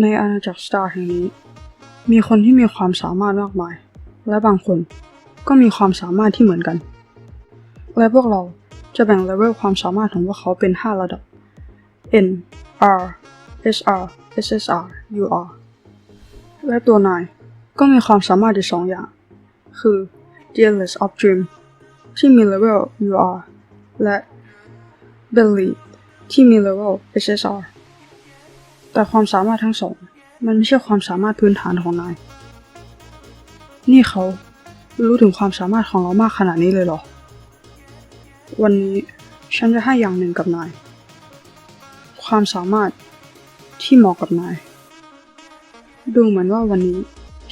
ในอาณาจักรสตาร์แห่งนี้ มีคนที่มีความสามารถมากมาย และบางคนก็มีความสามารถที่เหมือนกัน และพวกเราจะแบ่งเลเวลความสามารถของพวกเขาเป็น 5 ระดับ N R S R S S R U R และตัวนายก็มีความสามารถอีกสองอย่าง คือ Jealous of Dream ที่มีเลเวล UR และ Belly ที่มีเลเวล SSR แต่ความสามารถทั้งสอง มันไม่ใช่ความสามารถพื้นฐานของนาย นี่เขารู้ถึงความสามารถของเรามากขนาดนี้เลยเหรอ วันนี้ฉันจะให้อย่างหนึ่งกับนาย ความสามารถที่เหมาะกับนาย ดูเหมือนว่าวันนี้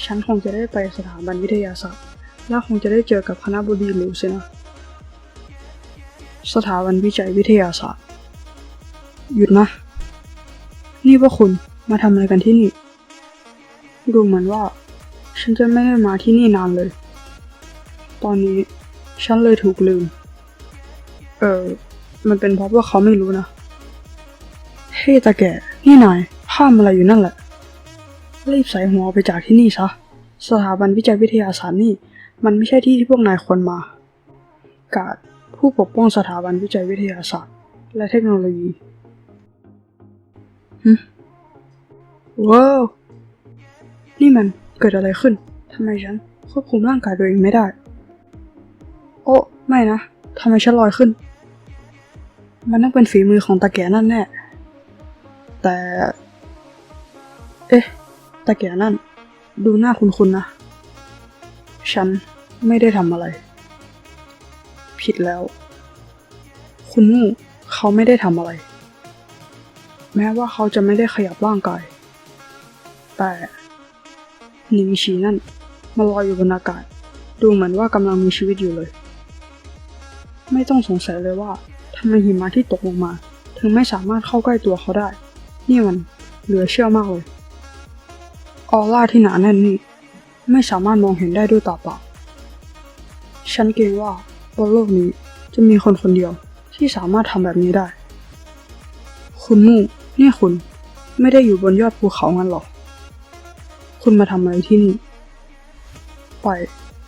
ฉันคงจะได้ไปสถาบันวิทยาศาสตร์ และคงจะได้เจอกับคณะบดีหลิวสินะ สถาบันวิจัยวิทยาศาสตร์ หยุดนะ นี่พวกคุณมาทำอะไรกันที่นี่ ดูเหมือนว่า ฉันจะไม่ได้มาที่นี่นานเลย ตอนนี้ฉันเลยถูกลืม เออ มันเป็นเพราะว่าเขาไม่รู้นะ เฮ้ยตาแก่ นี่นายภาพอะไรอยู่นั่นแหละ รีบใส่หัวอไปจากที่นี่ซะ สถาบันวิจัยวิทยาศาสตร์นี่ มันไม่ใช่ที่ที่พวกนายควรมา กาดผู้ปกป้องสถาบันวิจัยวิทยาศาสตร์ และเทคโนโลยี ฮึว้าวนี่มันเกิดอะไรขึ้นทำไมฉันควบคุมร่างกายตัวเองไม่ได้ โอ้ไม่นะทำไมฉันลอยขึ้น มันต้องเป็นฝีมือของตาแก่นั่นแน่ แต่ เอ๊ะ ตาแก่นั่น ดูหน้าคุ้นๆนะ ฉันไม่ได้ทำอะไร ผิดแล้ว คุณมู่เขาไม่ได้ทำอะไร แม้ว่าเขาจะไม่ได้ขยับร่างกาย แต่หนิงฉีนั่นมาลอยอยู่บนอากาศ ดูเหมือนว่ากำลังมีชีวิตอยู่เลย ไม่ต้องสงสัยเลยว่าทำไมหิมะที่ตกลงมา ถึงไม่สามารถเข้าใกล้ตัวเขาได้ นี่มันเหลือเชื่อมากเลยออร่าที่หนาแน่นนี่ไม่สามารถมองเห็นได้ด้วยตาเปล่าฉันเกรงว่าบนโลกนี้จะมีคนคนเดียวที่สามารถทำแบบนี้ได้ คุณมู่ นี่คุณไม่ได้อยู่บนยอดภูเขางั้นหรอก คุณมาทำอะไรที่นี่ไป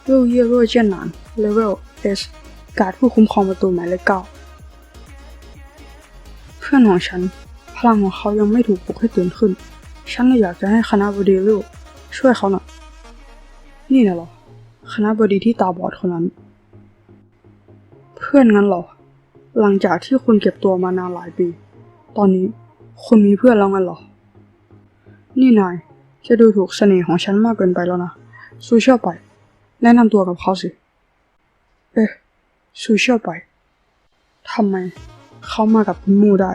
เวลเย่รั่วเจียนหนานเลเวล S การ์ดผู้คุ้มครองประตูหมายเลขเก้าเพื่อนของฉัน พลังของเขายังไม่ถูกปลุกให้ตื่นขึ้น ฉันเลยอยากจะให้คณะบดีลูกช่วยเขาหน่อยนี่นะหรอ คณะบดีที่ตาบอดคนนั้น เพื่อนงั้นหรอ หลังจากที่คุณเก็บตัวมานานหลายปี ตอนนี้ คุณมีเพื่อนแล้วงั้นเหรอ นี่นายจะดูถูกเสน่ห์ของฉันมากเกินไปแล้วนะ ซูเชียลไป แนะนำตัวกับเขาสิ เอ๊ะ ซูเชียลไป ทำไม เขามากับคุณมูได้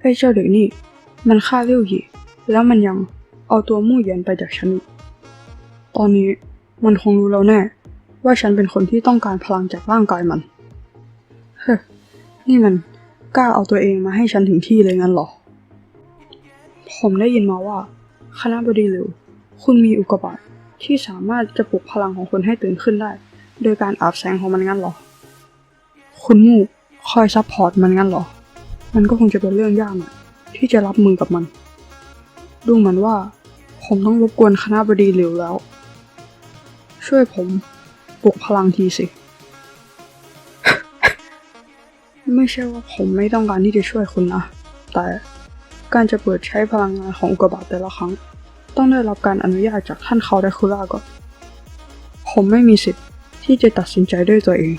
ไอ้เจ้าเด็กนี่ มันฆ่าเลี้ยวหยีแล้วมันยังเอาตัวมู่เหยียนไปจากฉันอีกตอนนี้มันคงรู้แล้วแน่ ว่าฉันเป็นคนที่ต้องการพลังจากร่างกายมัน เฮ้ นี่มัน กล้าเอาตัวเองมาให้ฉันถึงที่เลยงั้นเหรอ ผมได้ยินมาว่า คณะบดีหลิวคุณมีอุกกาบาตที่สามารถจะปลุกพลังของคนให้ตื่นขึ้นได้ โดยการอาบแสงของมันงั้นเหรอ คุณมู่คอยซัพพอร์ตมันงั้นเหรอ มันก็คงจะเป็นเรื่องยากน่อยที่จะรับมือกับมัน ดูเหมือนว่า ผมต้องรบกวนคณะบดีหลิวแล้ว ช่วยผมปลุกพลังทีสิ ไม่ใช่ว่าผมไม่ต้องการที่จะช่วยคุณนะ แต่การจะเปิดใช้พลังงานของอุกกาบาตแต่ละครั้ง ต้องได้รับการอนุญาตจากท่านเขาไดคุล่าก่อน ผมไม่มีสิทธิ์ที่จะตัดสินใจด้วยตัวเอง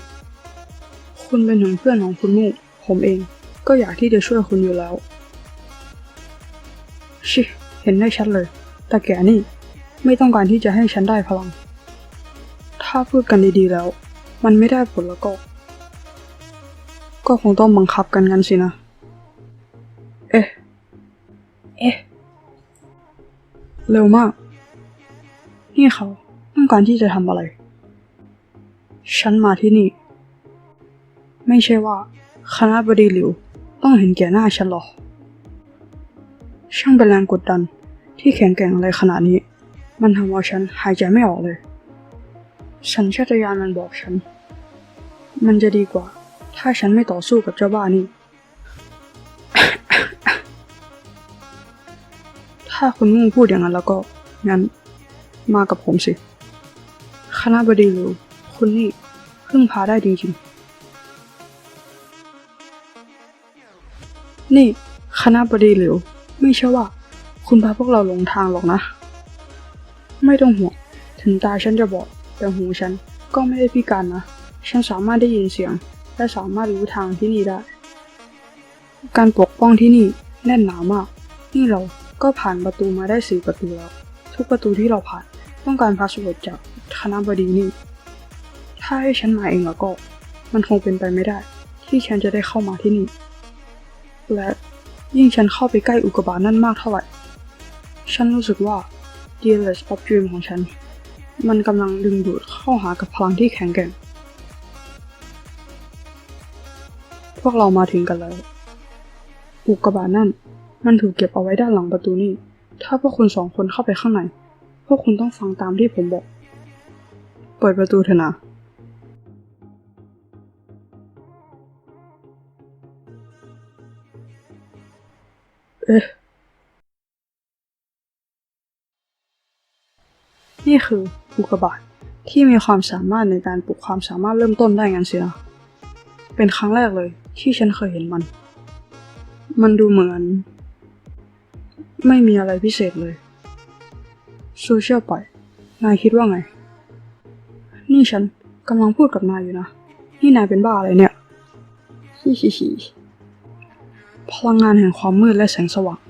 คุณเป็นถึงเพื่อนของคุณมู่ผมเองก็อยากที่จะช่วยคุณอยู่แล้ว ชิ เห็นได้ชัดเลย แต่แกนี่ไม่ต้องการที่จะให้ฉันได้พลัง ถ้าพูดกันดีๆแล้ว มันไม่ได้ผลแล้วก็ ก็คงต้องบังคับกันงั้นสินะ เอ๊ะ เอ๊ะ เร็วมาก นี่เขาต้องการที่จะทำอะไร ฉันมาที่นี่ ไม่ใช่ว่า คณะบดีหลิว ต้องเห็นแก่หน้าฉันหรอช่างเป็นแรงกดดันที่แข็งแกร่งอะไรขนาดนี้ มันทำเอาฉันหายใจไม่ออกเลย ฉันชาตญาณมันบอกฉัน มันจะดีกว่า ถ้าฉันไม่ต่อสู้กับเจ้าบ้านี่ ถ้าคุณมู่งพูดอย่างนั้นแล้วก็ งั้น มากับผมสิ คณะบดีหรือคุณนี่พึ่งพาได้จริงๆ นี่คณะบดีหรือไม่ใช่ว่า คุณพาพวกเราหลงทางหรอกนะ ไม่ต้องห่วง ถึงตาฉันจะบอด แต่หูฉันก็ไม่ได้พิการนะ ฉันสามารถได้ยินเสียง และสามารถรู้ทางที่นี่ได้ การปกป้องที่นี่แน่นหนามาก นี่เราก็ผ่านประตูมาได้สี่ประตูแล้ว ทุกประตูที่เราผ่านต้องการพาสเวิร์ดจากคณะบดีนี่ ถ้าให้ฉันมาเองแล้วก็ มันคงเป็นไปไม่ได้ ที่ฉันจะได้เข้ามาที่นี่ และยิ่งฉันเข้าไปใกล้อุกกาบาตนั่นมากเท่าไหร่ ฉันรู้สึกว่า d e a l e s of Dream ของฉัน มันกำลังดึงดูดเข้าหากับพลังที่แข็งแกร่ง วกเรามาถึงกันแล้ว อุกกาบาตนั่น มันถูกเก็บเอาไว้ด้านหลังประตูนี่ ถ้าพวกคุณสองคนเข้าไปข้างใน พวกคุณต้องฟังตามที่ผมบอก เปิดประตูเถอะนะเอ๊ะนี่คืออุกกาบาตที่มีความสามารถในการปลุกความสามารถเริ่มต้นได้งั้นสินะเป็นครั้งแรกเลย ที่ฉันเคยเห็นมัน มันดูเหมือน ไม่มีอะไรพิเศษเลยโซเชียลปล่อย นายคิดว่าไง นี่ฉันกำลังพูดกับนายอยู่นะ นี่นายเป็นบ้าอะไรเนี่ยฮิฮิฮิพลังงานแห่งความมืดและแสงสว่าง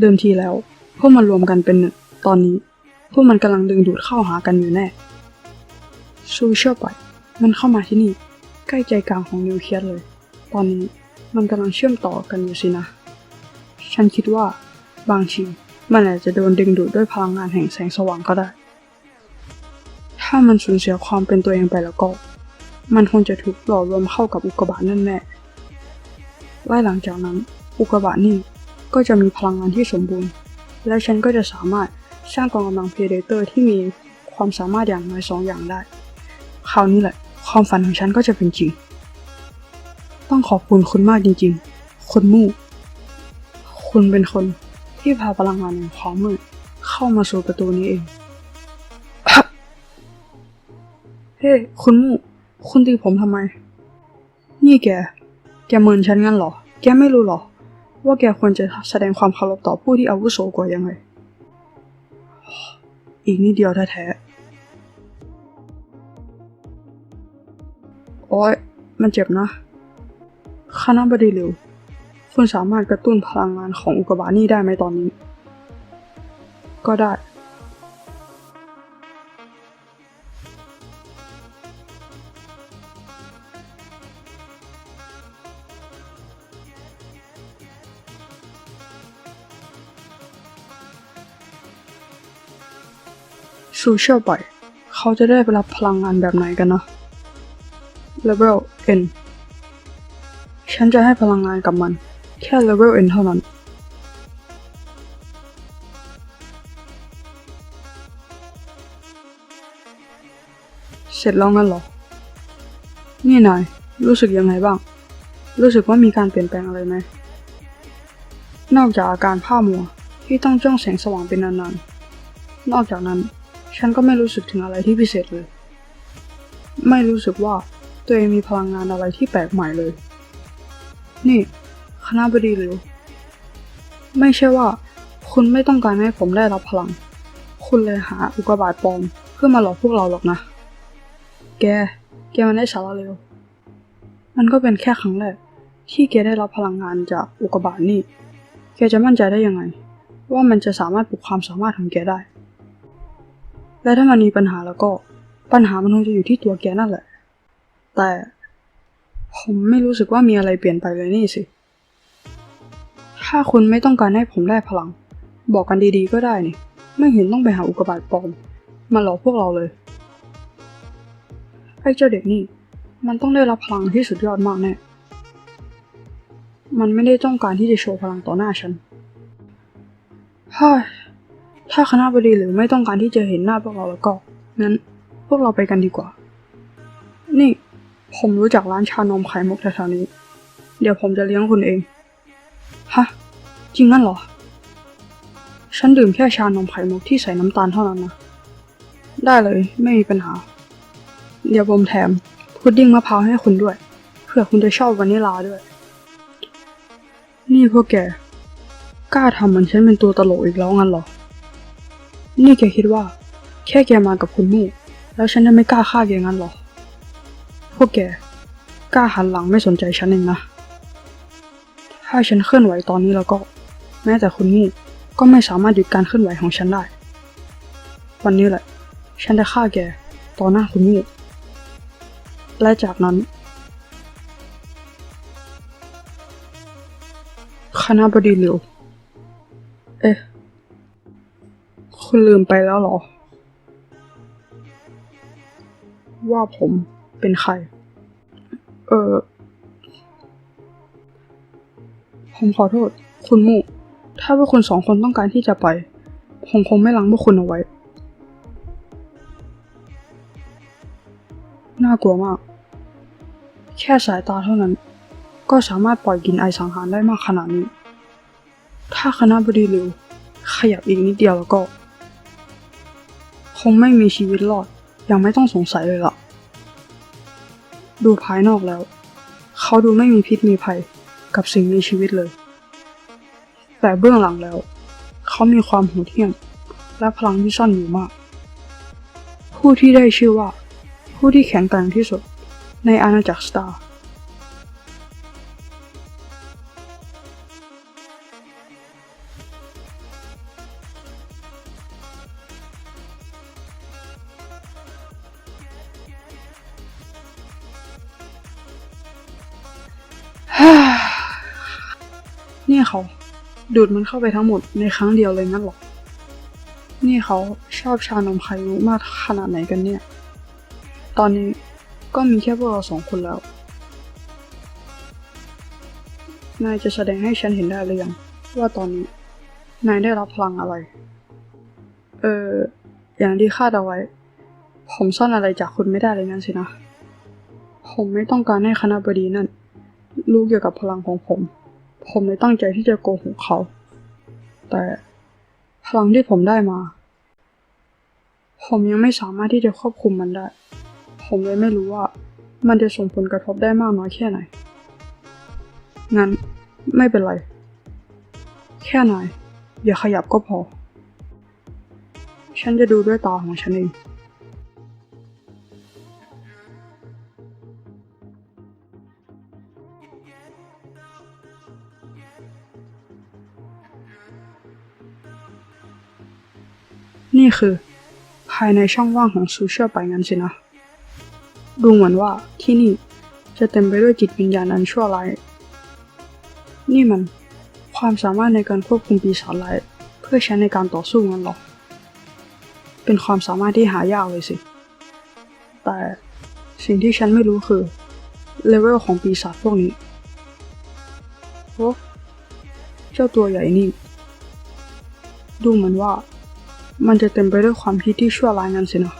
เดิมทีแล้ว พวกมันรวมกันเป็นหนึ่ง ตอนนี้ พวกมันกำลังดึงดูดเข้าหากันอยู่แน่โซเชียลปล่อย มันเข้ามาที่นี่ ใกล้ใจกลางของนิวเคลียสเลย ตอนนี้มันกำลังเชื่อมต่อกันอยู่สินะ ฉันคิดว่าบางทีมันอาจจะโดนดึงดูดด้วยพลังงานแห่งแสงสว่างก็ได้ ถ้ามันสูญเสียความเป็นตัวเองไปแล้วก็ มันคงจะถูกหล่อรวมเข้ากับอุกกาบาตนั่นแน่และหลังจากนั้น อุกกาบาตนี่ก็จะมีพลังงานที่สมบูรณ์ และฉันก็จะสามารถสร้างกองกำลังเพเดเตอร์ที่มีความสามารถอย่างน้อยสองอย่างได้ คราวนี้แหละ ความฝันของฉันก็จะเป็นจริง ต้องขอบคุณคุณมากจริงๆ คุณมู่ คุณเป็นคนที่พาพลังงานแห่งความมืดเข้ามาสู่ประตูนี้เอง เฮ้ คุณมู่ คุณตีผมทำไม นี่แก แกเมินฉันงั้นเหรอ แกไม่รู้หรอ ว่าแกควรจะแสดงความเคารพต่อผู้ที่อาวุโสกว่ายังไง อีกนิดเดียวแท้ๆ โอ้ยมันเจ็บนะ คณะบดีเร็ว คุณสามารถกระตุ้นพลังงานของอุกกาบาตนี่ได้ไหมตอนนี้ ก็ได้ซูเชียลบ่อยเขาจะได้ไปรับพลังงานแบบไหนกันนะ Level N ฉันจะให้พลังงานกับมัน แค่ Level N เท่านั้น เสร็จแล้วงั้นหรอ นี่นาย รู้สึกยังไงบ้าง รู้สึกว่ามีการเปลี่ยนแปลงอะไรไหม นอกจากอาการผ้ามัวที่ต้องจ้องแสงสว่างเป็นนานๆ นอกจากนั้น ฉันก็ไม่รู้สึกถึงอะไรที่พิเศษเลย ไม่รู้สึกว่าตัวเองมีพลังงานอะไรที่แปลกใหม่เลย นี่ คณะบดีหรือ ไม่ใช่ว่า คุณไม่ต้องการให้ผมได้รับพลัง คุณเลยหาอุกบาตปลอมเพื่อมาหลอกพวกเราหรอกนะ แก แกมันได้สาระเร็ว มันก็เป็นแค่ครั้งแรกที่แกได้รับพลังงานจากอุกบาตนี่ แกจะมั่นใจได้ยังไง ว่ามันจะสามารถปลุกความสามารถของแกได้ และถ้ามันมีปัญหาแล้วก็ ปัญหามันคงจะอยู่ที่ตัวแกนั่นแหละ แต่ ผมไม่รู้สึกว่ามีอะไรเปลี่ยนไปเลยนี่สิ ถ้าคุณไม่ต้องการให้ผมได้พลัง บอกกันดีๆก็ได้นี่ ไม่เห็นต้องไปหาอุกบาตปลอม มาหลอกพวกเราเลย ไอ้เจ้าเด็กนี่ มันต้องได้รับพลังที่สุดยอดมากแน่ มันไม่ได้ต้องการที่จะโชว์พลังต่อหน้าฉันฮ้ยถ้าคณะบดีหรือไม่ต้องการที่จะเห็นหน้าพวกเราแล้วก็ งั้น พวกเราไปกันดีกว่า นี่ ผมรู้จักร้านชานมไข่มุกแถวๆนี้ เดี๋ยวผมจะเลี้ยงคุณเอง ฮะ จริงงั้นเหรอ ฉันดื่มแค่ชานมไข่มุกที่ใส่น้ำตาลเท่านั้นนะ ได้เลยไม่มีปัญหา เดี๋ยวผมแถมพุดดิ้งมะพร้าวให้คุณด้วย เผื่อคุณจะชอบวานิลลาด้วย นี่พวกแก กล้าทำเหมันฉันเป็นตัวตลกอีกแล้วงั้นเหรอ นี่แกคิดว่า แค่แกมากับคุณมู่แล้วฉันจะไม่กล้าฆ่าแกงั้นเหรอ พวกแก กล้าหันหลังไม่สนใจฉันเองนะ ถ้าฉันเคลื่อนไหวตอนนี้แล้วก็ แม้แต่คุณมู่ก็ไม่สามารถหยุดการเคลื่อนไหวของฉันได้ วันนี้แหละ ฉันจะฆ่าแกต่อหน้าคุณมู่และจากนั้น คณะบดีเหลียว เอ๊ะ คุณลืมไปแล้วเหรอ ว่าผม เป็นใคร เออ ผมขอโทษ คุณมู่ ถ้าพวกคุณสองคนต้องการที่จะไป ผมคงไม่ลังพวกคุณเอาไว้ น่ากลัวมาก แค่สายตาเท่านั้น ก็สามารถปล่อยกลินไอสังหารได้มากขนาดนี้ ถ้าคณะบดีหลิวขยับอีกนิดเดียวแล้วก็ คงไม่มีชีวิตรอด ยังไม่ต้องสงสัยเลยล่ะ ดูภายนอกแล้ว เขาดูไม่มีพิษมีภัยกับสิ่งมีชีวิตเลย แต่เบื้องหลังแล้ว เขามีความโหดเหี้ยมและพลังที่ซ่อนอยู่มาก ผู้ที่ได้ชื่อว่า ผู้ที่แข็งแกร่งที่สุดในอาณาจักรสตาร์ นี่เขา ดูดมันเข้าไปทั้งหมดในครั้งเดียวเลยงั้นหรอ นี่เขาชอบชานมไข่มุกมากขนาดไหนกันเนี่ย ตอนนี้ก็มีแค่พวกเราสองคนแล้ว นายจะแสดงให้ฉันเห็นได้หรือยังว่าตอนนี้ นายได้รับพลังอะไร เออ อย่างที่คาดเอาไว้ ผมซ่อนอะไรจากคุณไม่ได้เลยงั้นสินะ ผมไม่ต้องการให้คณะบดีนั่นรู้เกี่ยวกับพลังของผม ผมเลยตั้งใจที่จะโกหกเขา แต่พลังที่ผมได้มา ผมยังไม่สามารถที่จะควบคุมมันได้ ผมเลยไม่รู้ว่ามันจะส่งผลกระทบได้มากน้อยแค่ไหน งั้นไม่เป็นไร แค่นายอย่าขยับก็พอ ฉันจะดูด้วยตาของฉันเอง นี่คือ ภายในช่องว่างของซูเชียลไปงั้นสินะ ดูเหมือนว่าที่นี่จะเต็มไปด้วยจิตวิญญาณอันชั่วร้าย นี่มันความสามารถในการควบคุมปีศาจร้ายเพื่อใช้ในการต่อสู้งั้นหรอ เป็นความสามารถที่หายากเลยสิ แต่สิ่งที่ฉันไม่รู้คือเลเวลของปีศาจพวกนี้โอ้เจ้าตัวใหญ่นี่ ดูเหมือนว่า มันจะเต็มไปด้วยความคิดที่ชั่วร้ายงั้นสินะ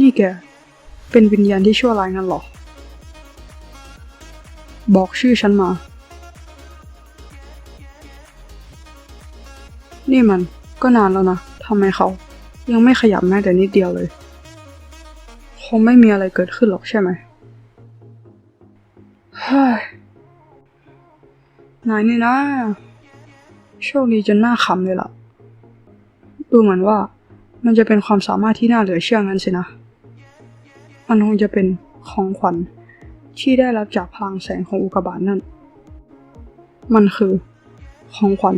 นี่แก เป็นวิญญาณที่ชั่วร้ายงั้นหรอ บอกชื่อฉันมา นี่มันก็นานแล้วนะทำไมเขา ยังไม่ขยับแม้แต่นิดเดียวเลย คงไม่มีอะไรเกิดขึ้นหรอกใช่ไหมเฮ้ยนายนี่นะ โชคดีจนหน้าขำเลยล่ะ ดูเหมือนว่ามันจะเป็นความสามารถที่น่าเหลือเชื่องั้นสินะ มันคงจะเป็นของขวัญที่ได้รับจากพลังแสงของอุกกาบาตนั่น มันคือของขวัญ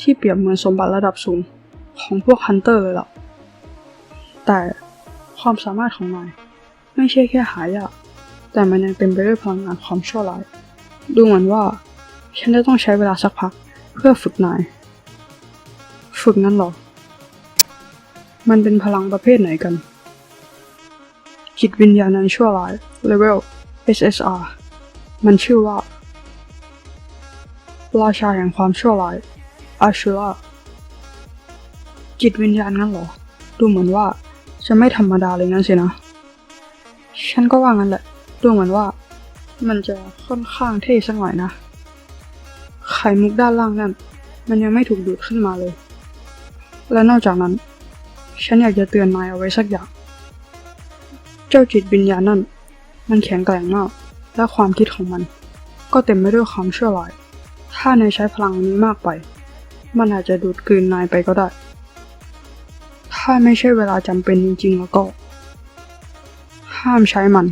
ที่เปรียบเหมือนสมบัติระดับสูงของพวกฮันเตอร์เลยล่ะ แต่ความสามารถของนายไม่ใช่แค่หายาก แต่มันยังเต็มไปด้วยพลังงานความชั่วร้าย ดูเหมือนว่า ฉันจะต้องใช้เวลาสักพักเพื่อฝึกนาย ฝึกนั้นหรอ มันเป็นพลังประเภทไหนกัน จิตวิญญาณนั้นชั่วร้าย Level SSR มันชื่อว่า ราชาแห่งความชั่วร้ายอาชูราจิตวิญญาณงั้นเหรอ ดูเหมือนว่าจะไม่ธรรมดาเลยงั้นสินะ ฉันก็ว่างั้นแหละ ดูเหมือนว่า มันจะค่อนข้างเท่สักหน่อยนะ ไข่มุกด้านล่างนั่น มันยังไม่ถูกดูดขึ้นมาเลย และนอกจากนั้น ฉันอยากจะเตือนนายเอาไว้สักอย่าง เจ้าจิตวิญญาณนั่น มันแข็งแกร่งมาก และความคิดของมัน ก็เต็มไปด้วยความชั่วร้ายถ้านายใช้พลังนี้มากไป มันอาจจะดูดกลืนนายไปก็ได้ ถ้าไม่ใช่เวลาจำเป็นจริงๆแล้วก็ ห้ามใช้มัน